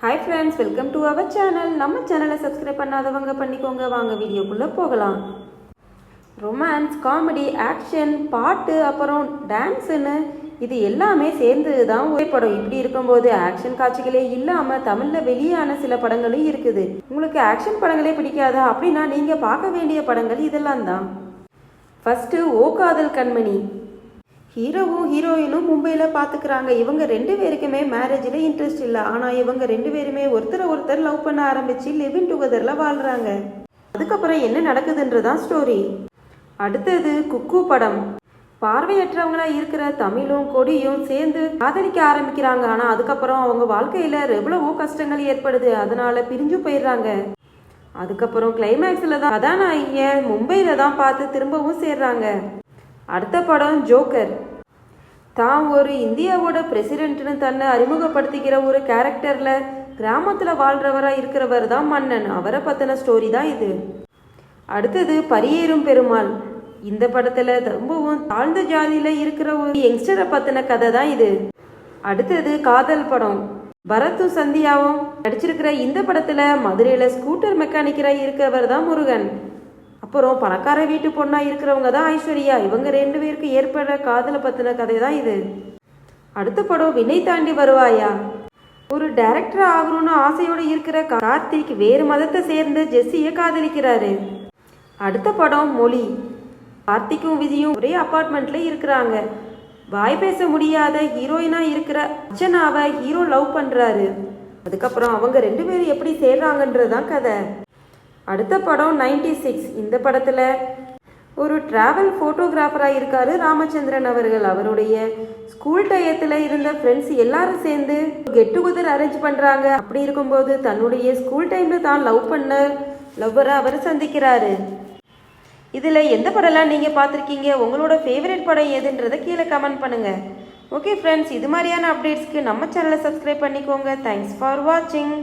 Hi friends welcome to our channel நம்ம சேனலை subscribe பண்ணாதவங்க பண்ணிக்கோங்க. வாங்க வீடியோக்குள்ளே போகலாம். ரொமான்ஸ் காமெடி ஆக்ஷன் பாட்டு அப்புறம் டான்ஸுன்னு இது எல்லாமே சேர்ந்து தான் ஒரே படம் இப்படி இருக்கும்போது ஆக்ஷன் காட்சிகளே இல்லாமல் தமிழில் வெளியான சில படங்களும் இருக்குது. உங்களுக்கு ஆக்ஷன் படங்களே பிடிக்காதா? அப்படின்னா நீங்கள் பார்க்க வேண்டிய படங்கள் இதெல்லாம் தான். ஃபஸ்ட்டு ஓ காதல் கண்மணி. ஹீரோவும் ஹீரோயினும் மும்பையில் பார்த்துக்கிறாங்க இவங்க ரெண்டு பேருக்குமே மேரேஜில் இன்ட்ரெஸ்ட் இல்லை. ஆனால் இவங்க ரெண்டு பேருமே ஒருத்தரை ஒருத்தர் லவ் பண்ண ஆரம்பித்து லிவிங் டுகெதரில் வாழ்கிறாங்க அதுக்கப்புறம் என்ன நடக்குதுன்றதான் ஸ்டோரி அடுத்தது குக்கு படம். பார்வையற்றவங்களா இருக்கிற தமிழும் கொடியும் சேர்ந்து காதலிக்க ஆரம்பிக்கிறாங்க. ஆனால் அதுக்கப்புறம் அவங்க வாழ்க்கையில் எவ்வளவோ கஷ்டங்கள் ஏற்படுது. அதனால பிரிஞ்சு போயிடுறாங்க. அதுக்கப்புறம் கிளைமேக்ஸில் தான் கதாநாயகிய மும்பையில் தான் பார்த்து திரும்பவும் சேர்றாங்க. அடுத்த படம் ஜோக்கர். தான் ஒரு இந்தியாவோட பிரசிடென்ட்னு தன்னை அறிமுகப்படுத்திக்கிற ஒரு கேரக்டரில் கிராமத்தில் வாழ்கிறவராக இருக்கிறவர் தான் மன்னன். அவரை பற்றின ஸ்டோரி தான் இது. அடுத்தது பரியேறும் பெருமாள். இந்த படத்தில் ரொம்பவும் தாழ்ந்த ஜாதியில் இருக்கிற ஒரு யங்ஸ்டரை பற்றின கதை தான் இது. அடுத்தது காதல் படம். பரத்தும் சந்தியாவும் நடிச்சிருக்கிற இந்த படத்தில் மதுரையில் ஸ்கூட்டர் மெக்கானிக்கராக இருக்கிறவர் தான் முருகன். அப்புறம் பணக்கார வீட்டு பொண்ணாக இருக்கிறவங்க தான் ஐஸ்வர்யா. இவங்க ரெண்டு பேருக்கு ஏற்படுற காதலை பற்றின கதை தான் இது. அடுத்த படம் வினை தாண்டி வருவாயா? ஒரு டைரக்டர் ஆகணும்னு ஆசையோடு இருக்கிற கார்த்திக் வேறு மதத்தை சேர்ந்து ஜெஸ்ஸியை காதலிக்கிறாரு. அடுத்த படம் மொழி. கார்த்திக்கும் விஜயும் ஒரே அப்பார்ட்மெண்ட்ல இருக்கிறாங்க. வாய் பேச முடியாத ஹீரோயினா இருக்கிற அர்ச்சனாவை ஹீரோ லவ் பண்றாரு. அதுக்கப்புறம் அவங்க ரெண்டு பேரும் எப்படி சேர்றாங்கன்றதுதான் கதை. அடுத்த படம் நைன்டி சிக்ஸ் இந்த படத்தில் ஒரு ட்ராவல் ஃபோட்டோகிராஃபராக இருக்காரு ராமச்சந்திரன் அவர்கள். அவருடைய ஸ்கூல் டயத்தில் இருந்த ஃப்ரெண்ட்ஸ் எல்லாரும் சேர்ந்து கெட் டுகெதர் அரேஞ்ச் பண்ணுறாங்க அப்படி இருக்கும்போது தன்னுடைய ஸ்கூல் டைமில் தான் லவ் பண்ண லவ்வரை அவர் சந்திக்கிறாரு. இதில் எந்த படம்லாம் நீங்கள் பார்த்துருக்கீங்க? உங்களோட ஃபேவரட் படம் எதுன்றதை கீழே கமெண்ட் பண்ணுங்கள் ஓகே ஃப்ரெண்ட்ஸ் இது மாதிரியான அப்டேட்ஸ்க்கு நம்ம சேனலை சப்ஸ்கிரைப் பண்ணிக்கோங்க. தேங்க்ஸ் ஃபார் வாட்சிங்